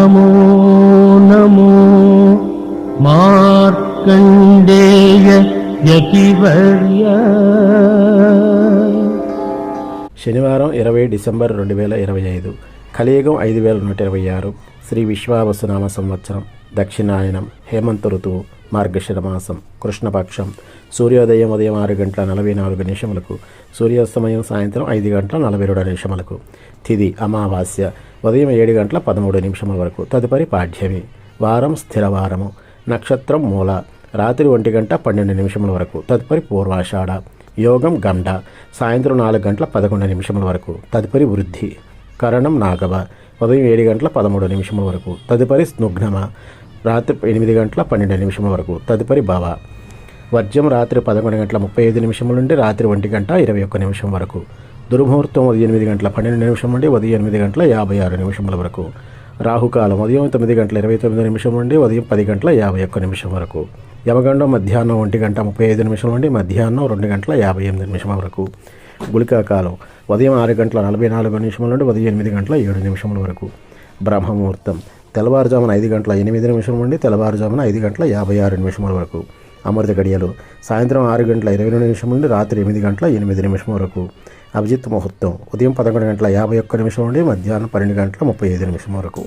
నమో నమో మార్కండేయ యతివర్య శనివారం ఇరవై డిసెంబర్ రెండు వేల ఇరవై ఐదు కలియుగం ఐదు వేల నూట ఇరవై ఆరు శ్రీ విశ్వావసునామ సంవత్సరం దక్షిణాయనం హేమంత ఋతువు మార్గశిర మాసం కృష్ణపక్షం సూర్యోదయం ఉదయం ఆరు గంటల నలభై నాలుగు నిమిషములకు సూర్యాస్తమయం సాయంత్రం ఐదు గంటల నలభై రెండు నిమిషములకు. తిది అమావాస్య ఉదయం ఏడు గంటల పదమూడు నిమిషముల వరకు. తదుపరి పాఠ్యమి వారం స్థిరవారము. నక్షత్రం మూల. రాత్రి ఒంటి గంట పన్నెండు నిమిషముల వరకు. తదుపరి పూర్వాషాఢ. యోగం గండ. సాయంత్రం నాలుగు గంటల పదకొండు నిమిషముల వరకు. తదుపరి వృద్ధి. కరణం నాగవ. ఉదయం ఏడు గంటల పదమూడు నిమిషముల వరకు. తదుపరి స్నుగ్నమ. రాత్రి ఎనిమిది గంటల పన్నెండు నిమిషముల వరకు. తదుపరి భవ. వర్జం రాత్రి పదకొండు గంటల ముప్పై ఐదు నిమిషముల నుండి రాత్రి ఒంటి గంట ఇరవై ఒక్క నిమిషం వరకు. దుర్ముహూర్తం ఉదయం ఎనిమిది గంటల పన్నెండు నిమిషం నుండి ఉదయం ఎనిమిది గంటల యాభై ఆరు నిమిషముల వరకు. రాహుకాలం ఉదయం తొమ్మిది గంటల ఇరవై తొమ్మిది నిమిషం నుండి ఉదయం పది గంటల యాభై ఒక్క నిమిషం వరకు. యమగండం మధ్యాహ్నం ఒంటి గంట ముప్పై ఐదు నిమిషం నుండి మధ్యాహ్నం రెండు గంటల యాభై ఎనిమిది నిమిషం వరకు. గుళికాకాలం ఉదయం ఆరు గంటల నలభై నాలుగు నిమిషముల నుండి ఉదయం ఎనిమిది గంటల ఏడు నిమిషముల వరకు. బ్రహ్మముహూర్తం తెల్లవారుజామున ఐదు గంటల ఎనిమిది నిమిషం నుండి తెల్లవారుజామున ఐదు గంటల యాభై ఆరు నిమిషముల వరకు. అమృత గడియలు సాయంత్రం ఆరు గంటల ఇరవై రెండు నిమిషం నుండి రాత్రి ఎనిమిది గంటల ఎనిమిది నిమిషం వరకు. అభిజిత్ ముహూర్తం ఉదయం పదకొండు గంటల యాభై ఒక్క నిమిషం నుండి మధ్యాహ్నం పన్నెండు గంటల ముప్పై ఐదు నిమిషం వరకు.